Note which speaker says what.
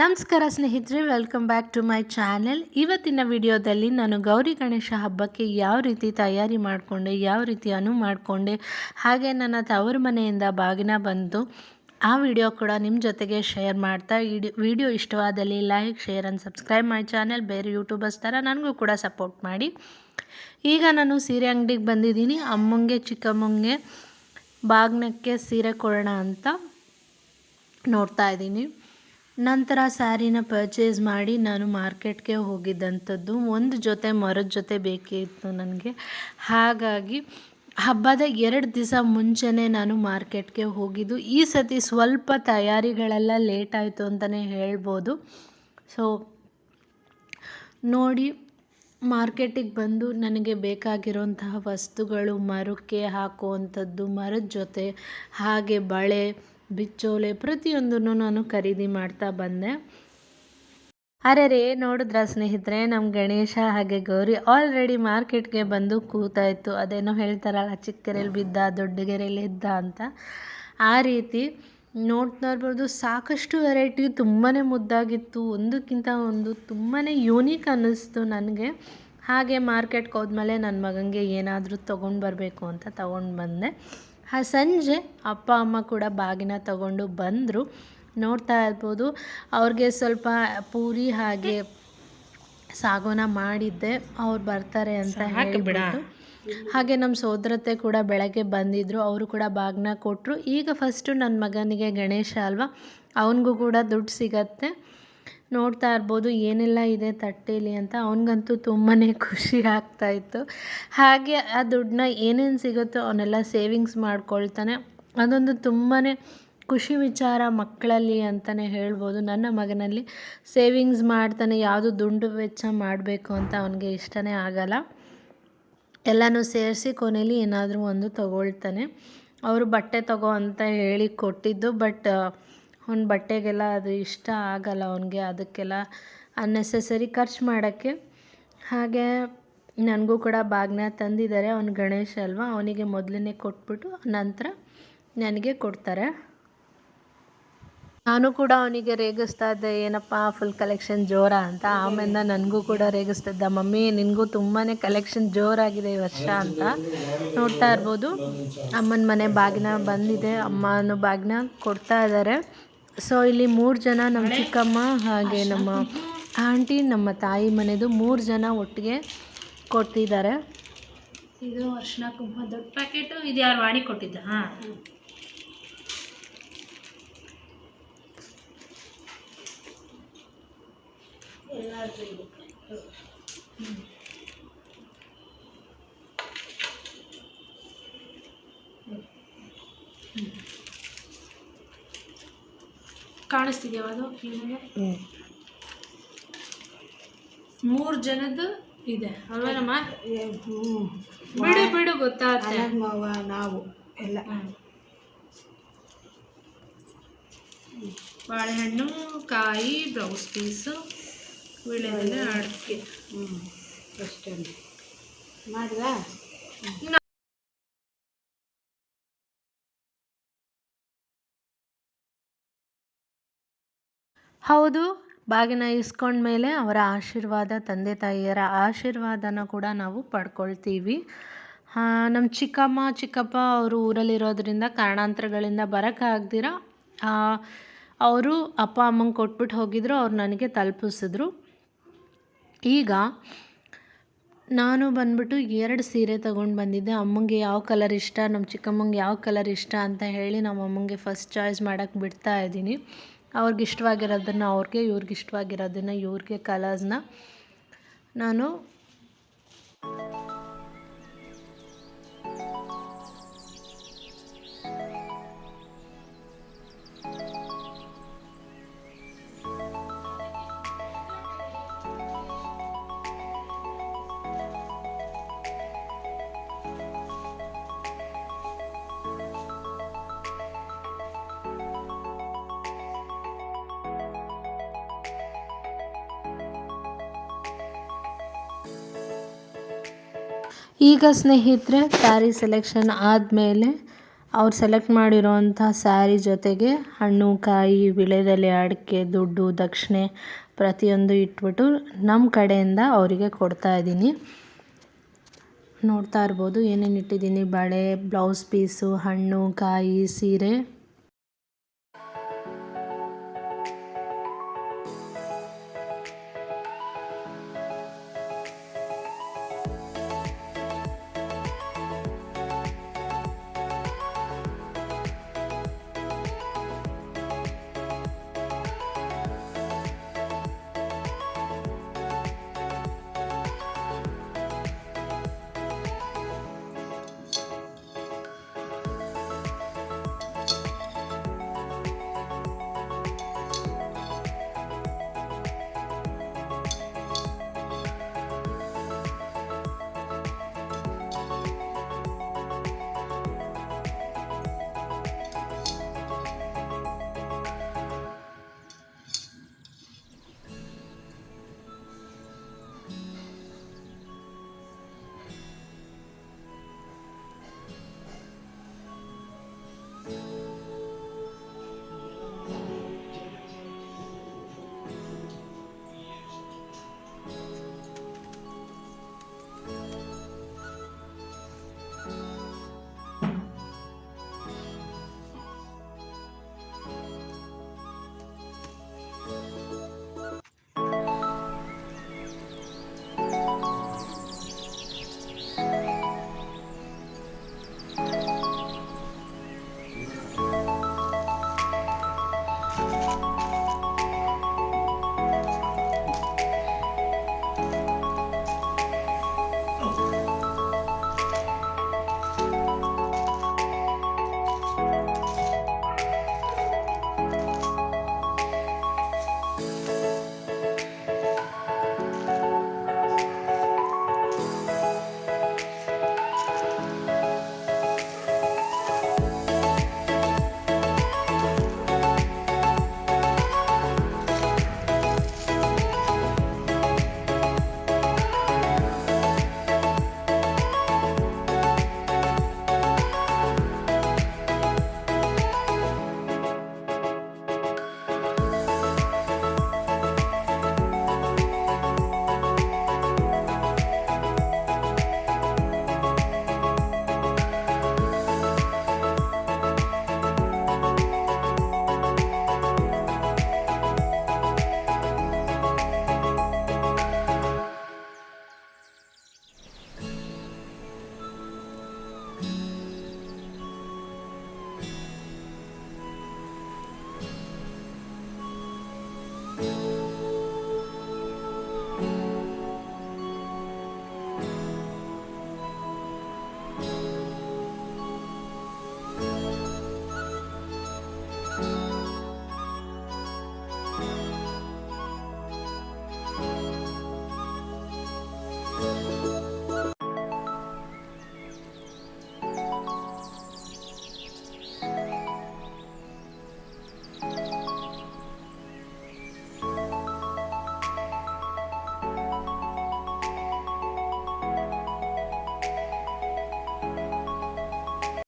Speaker 1: ನಮಸ್ಕಾರ ಸ್ನೇಹಿತರೆ welcome back to my channel ಇವತ್ತಿನ ವಿಡಿಯೋದಲ್ಲಿ ನಾನು ಗೌರಿ ಗಣೇಶ ಹಬ್ಬಕ್ಕೆ ಯಾವ ರೀತಿ ತಯಾರಿ ಮಾಡಿಕೊಂಡೆ, ಯಾವ ರೀತಿ ಅನುವು ಮಾಡಿಕೊಂಡೆ, ಹಾಗೆ ನನ್ನ ತವರು ಮನೆಯಿಂದ ಬಾಗಿನ ಬಂದು ಆ ವಿಡಿಯೋ ಕೂಡ ನಿಮ್ಮ ಜೊತೆಗೆ ಶೇರ್ ಮಾಡ್ತಾ ಇಡಿ ವಿಡಿಯೋ ಇಷ್ಟವಾದಲ್ಲಿ like share and subscribe my channel ಬೇರೆ ಯೂಟ್ಯೂಬರ್ಸ್ ಥರ ನನಗೂ ಕೂಡ ಸಪೋರ್ಟ್ ಮಾಡಿ. ಈಗ ನಾನು ಸೀರೆ ಅಂಗಡಿಗೆ ಬಂದಿದ್ದೀನಿ. ಅಮ್ಮಂಗೆ, ಚಿಕ್ಕಮ್ಮಂಗೆ ಬಾಗ್ನಕ್ಕೆ ಸೀರೆ ಕೊಡೋಣ ಅಂತ ನೋಡ್ತಾ ಇದ್ದೀನಿ. ನಂತರ ಸ್ಯಾರಿನ ಪರ್ಚೇಸ್ ಮಾಡಿ ನಾನು ಮಾರ್ಕೆಟ್ಗೆ ಹೋಗಿದ್ದಂಥದ್ದು. ಒಂದು ಜೊತೆ ಮರದ ಜೊತೆ ಬೇಕಿತ್ತು ನನಗೆ. ಹಾಗಾಗಿ ಹಬ್ಬದ ಎರಡು ದಿವಸ ಮುಂಚೆನೇ ನಾನು ಮಾರ್ಕೆಟ್ಗೆ ಹೋಗಿದ್ದು. ಈ ಸತಿ ಸ್ವಲ್ಪ ತಯಾರಿಗಳೆಲ್ಲ ಲೇಟ್ ಆಯಿತು ಅಂತಲೇ ಹೇಳ್ಬೋದು. ಸೊ ನೋಡಿ ಮಾರ್ಕೆಟಿಗೆ ಬಂದು ನನಗೆ ಬೇಕಾಗಿರುವಂತಹ ವಸ್ತುಗಳು, ಮರಕ್ಕೆ ಹಾಕುವಂಥದ್ದು, ಮರದ ಜೊತೆ, ಹಾಗೆ ಬಳೆ ಬಿಚ್ಚೋಲೆ ಪ್ರತಿಯೊಂದನ್ನು ನಾನು ಖರೀದಿ ಮಾಡ್ತಾ ಬಂದೆ. ಅರೆ ರೇ ನೋಡಿದ್ರ ಸ್ನೇಹಿತರೆ ನಮ್ಮ ಗಣೇಶ ಹಾಗೆ ಗೌರಿ ಆಲ್ರೆಡಿ ಮಾರ್ಕೆಟ್ಗೆ ಬಂದು ಕೂತಾಯಿತ್ತು ಅದೇನೋ ಹೇಳ್ತಾರಲ್ಲ ಚಿಕ್ಕರೆಯಲ್ಲಿ ಬಿದ್ದ ದೊಡ್ಡಗೆರೆಯಲ್ಲಿ ಇದ್ದ ಅಂತ. ಆ ರೀತಿ ನೋಡ್ತಾ ಸಾಕಷ್ಟು ವೆರೈಟಿ ತುಂಬಾ ಮುದ್ದಾಗಿತ್ತು. ಒಂದಕ್ಕಿಂತ ಒಂದು ತುಂಬಾ ಯೂನಿಕ್ ಅನ್ನಿಸ್ತು ನನಗೆ. ಹಾಗೆ ಮಾರ್ಕೆಟ್ಗೆ ಹೋದ್ಮೇಲೆ ನನ್ನ ಮಗನಿಗೆ ಏನಾದರೂ ತೊಗೊಂಡು ಬರಬೇಕು ಅಂತ ತೊಗೊಂಡು ಬಂದೆ. ಆ ಸಂಜೆ ಅಪ್ಪ ಅಮ್ಮ ಕೂಡ ಬಾಗಿನ ತಗೊಂಡು ಬಂದರು. ನೋಡ್ತಾ ಇರ್ಬೋದು. ಅವ್ರಿಗೆ ಸ್ವಲ್ಪ ಪೂರಿ ಹಾಗೆ ಸಾಗೋನ ಮಾಡಿದ್ದೆ. ಅವ್ರು ಬರ್ತಾರೆ ಅಂತ ಹೇಳಿಬಿಟ್ಟು. ಹಾಗೆ ನಮ್ಮ ಸೋದರತೆ ಕೂಡ ಬೆಳಗ್ಗೆ ಬಂದಿದ್ದರು ಅವರು ಕೂಡ ಬಾಗ್ನ ಕೊಟ್ಟರು ಈಗ ಫಸ್ಟು ನನ್ನ ಮಗನಿಗೆ ಗಣೇಶ ಅಲ್ವಾ? ಅವನಿಗೂ ಕೂಡ ದುಡ್ಡು ಸಿಗತ್ತೆ. ನೋಡ್ತಾ ಇರ್ಬೋದು, ಏನೆಲ್ಲ ಇದೆ ತಟ್ಟೆಯಲ್ಲಿ ಅಂತ. ಅವನಿಗಂತೂ ತುಂಬಾ ಖುಷಿ ಆಗ್ತಾಯಿತ್ತು ಹಾಗೆ ಆ ದುಡ್ಡನ್ನ ಏನೇನು ಸಿಗುತ್ತೋ ಅವನ್ನೆಲ್ಲ ಸೇವಿಂಗ್ಸ್ ಮಾಡ್ಕೊಳ್ತಾನೆ. ಅದೊಂದು ತುಂಬಾ ಖುಷಿ ವಿಚಾರ ಮಕ್ಕಳಲ್ಲಿ ಅಂತಲೇ ಹೇಳ್ಬೋದು. ನನ್ನ ಮಗನಲ್ಲಿ ಸೇವಿಂಗ್ಸ್ ಮಾಡ್ತಾನೆ, ಯಾವುದು ದುಂಡು ವೆಚ್ಚ ಮಾಡಬೇಕು ಅಂತ ಅವನಿಗೆ ಇಷ್ಟನೇ ಆಗಲ್ಲ. ಎಲ್ಲನೂ ಸೇರಿಸಿ ಕೊನೆಯಲ್ಲಿ ಏನಾದರೂ ಒಂದು ತಗೊಳ್ತಾನೆ. ಅವರು ಬಟ್ಟೆ ತಗೋ ಅಂತ ಹೇಳಿ ಕೊಟ್ಟಿದ್ದು ಬಟ್ ಅವ್ನ ಬಟ್ಟೆಗೆಲ್ಲ ಅದು ಇಷ್ಟ ಆಗಲ್ಲ ಅವನಿಗೆ, ಅದಕ್ಕೆಲ್ಲ ಅನ್ನೆಸೆಸರಿ ಖರ್ಚು ಮಾಡೋಕ್ಕೆ. ಹಾಗೆ ನನಗೂ ಕೂಡ ಬಾಗ್ನ ತಂದಿದ್ದಾರೆ, ಅವ್ನು ಗಣೇಶ ಅಲ್ವಾ? ಅವನಿಗೆ ಮೊದಲನೇ ಕೊಟ್ಬಿಟ್ಟು ನಂತರ ನನಗೆ ಕೊಡ್ತಾರೆ. ನಾನು ಕೂಡ ಅವನಿಗೆ ರೇಗಿಸ್ತಾ ಇದ್ದೆ, ಏನಪ್ಪ ಫುಲ್ ಕಲೆಕ್ಷನ್ ಜೋರ ಅಂತ. ಆಮೇಲೆ ನನಗೂ ಕೂಡ ರೇಗಿಸ್ತಿದ್ದ ಮಮ್ಮಿ, ನಿನಗೂ ತುಂಬಾ ಕಲೆಕ್ಷನ್ ಜೋರಾಗಿದೆ ಈ ವರ್ಷ ಅಂತ. ನೋಡ್ತಾ ಇರ್ಬೋದು. ಅಮ್ಮನ ಮನೆ ಬಾಗಿನ ಬಂದಿದೆ, ಅಮ್ಮನೂ ಬಾಗಿನ ಕೊಡ್ತಾ ಇದ್ದಾರೆ. ಸೊ ಇಲ್ಲಿ ಮೂರು ಜನ ನಮ್ಮ ಚಿಕ್ಕಮ್ಮ ಹಾಗೆ ನಮ್ಮ ಆಂಟಿ, ನಮ್ಮ ತಾಯಿ ಮನೆದು ಮೂರು ಜನ ಒಟ್ಟಿಗೆ ಕೊಡ್ತಿದ್ದಾರೆ.
Speaker 2: ಇದು ಅರ್ಶಿನ ಕುಂಕುಮ. ದೊಡ್ಡ ಪ್ಯಾಕೆಟು, ಇದು ಯಾರು ಮಾಡಿ ಕೊಟ್ಟಿದ್ದ? ಹಾಂ. ಕಾಣಿಸ್ತಿದ್ಯಾವ ಅದು? ನಿಮಗೆ? ಮೂರು ಜನದ್ದು ಇದೆ. ಅಲ್ವೇನಮ್ಮ? ಬಿಡು ಬಿಡು ಗೊತ್ತಾಗುತ್ತೆ
Speaker 3: ನಾವು ಎಲ್ಲ.
Speaker 2: ಬಾಳೆಹಣ್ಣು ಕಾಯಿ ಬ್ಲೌಸ್ ಪೀಸು ವೀಳ್ಯದೆಲೆ ಅಡಿಕೆ.
Speaker 3: ಹ್ಞೂ. ಅಷ್ಟೇ ಮಾಡಿವಾ
Speaker 1: ಹೌದು, ಬಾಗಿನ ಇಸ್ಕೊಂಡ್ಮೇಲೆ ಅವರ ಆಶೀರ್ವಾದ, ತಂದೆ ತಾಯಿಯರ ಆಶೀರ್ವಾದನ ಕೂಡ ನಾವು ಪಡ್ಕೊಳ್ತೀವಿ. ನಮ್ಮ ಚಿಕ್ಕಮ್ಮ, ಚಿಕ್ಕಪ್ಪ ಅವರು ಊರಲ್ಲಿರೋದ್ರಿಂದ ಕಾರಣಾಂತರಗಳಿಂದ ಬರೋಕ್ಕಾಗ್ದಿರ ಅವರು ಅಪ್ಪ, ಅಮ್ಮಂಗೆ ಕೊಟ್ಬಿಟ್ಟು ಹೋಗಿದ್ರು, ಅವ್ರು ನನಗೆ ತಲುಪಿಸಿದ್ರು. ಈಗ ನಾನು ಬಂದ್ಬಿಟ್ಟು ಎರಡು ಸೀರೆ ತೊಗೊಂಡು ಬಂದಿದ್ದೆ. ಅಮ್ಮಂಗೆ ಯಾವ ಕಲರ್ ಇಷ್ಟ ನಮ್ಮ ಚಿಕ್ಕಮ್ಮಂಗೆ ಯಾವ ಕಲರ್ ಇಷ್ಟ ಅಂತ ಹೇಳಿ ನಮ್ಮ ಅಮ್ಮಂಗೆ ಫಸ್ಟ್ ಚಾಯ್ಸ್ ಮಾಡೋಕ್ಕೆ ಬಿಡ್ತಾ ಇದ್ದೀನಿ. ಅವ್ರಿಗೆ ಇಷ್ಟವಾಗಿರೋದನ್ನು ಅವ್ರಿಗೆ ಇವ್ರಿಗೆ ಇಷ್ಟವಾಗಿರೋದನ್ನು ಇವ್ರಿಗೆ ಕಲರ್ಸ್ನ ನಾನು ಈಗ ಸ್ನೇಹಿತರೆ ಸ್ಯಾರಿ ಸೆಲೆಕ್ಷನ್ ಆದಮೇಲೆ ಅವ್ರು ಸೆಲೆಕ್ಟ್ ಮಾಡಿರೋಂಥ ಸ್ಯಾರಿ ಜೊತೆಗೆ ಹಣ್ಣು, ಕಾಯಿ ವಿಳೆದೆಲೆ ಅಡಿಕೆ, ದುಡ್ಡು, ದಕ್ಷಿಣೆ ಪ್ರತಿಯೊಂದು ಇಟ್ಬಿಟ್ಟು ನಮ್ಮ ಕಡೆಯಿಂದ ಅವರಿಗೆ ಕೊಡ್ತಾ ಇದ್ದೀನಿ. ನೋಡ್ತಾ ಇರ್ಬೋದು, ಏನೇನು ಇಟ್ಟಿದ್ದೀನಿ. ಬಳೆ ಬ್ಲೌಸ್ ಪೀಸು ಹಣ್ಣು, ಕಾಯಿ, ಸೀರೆ.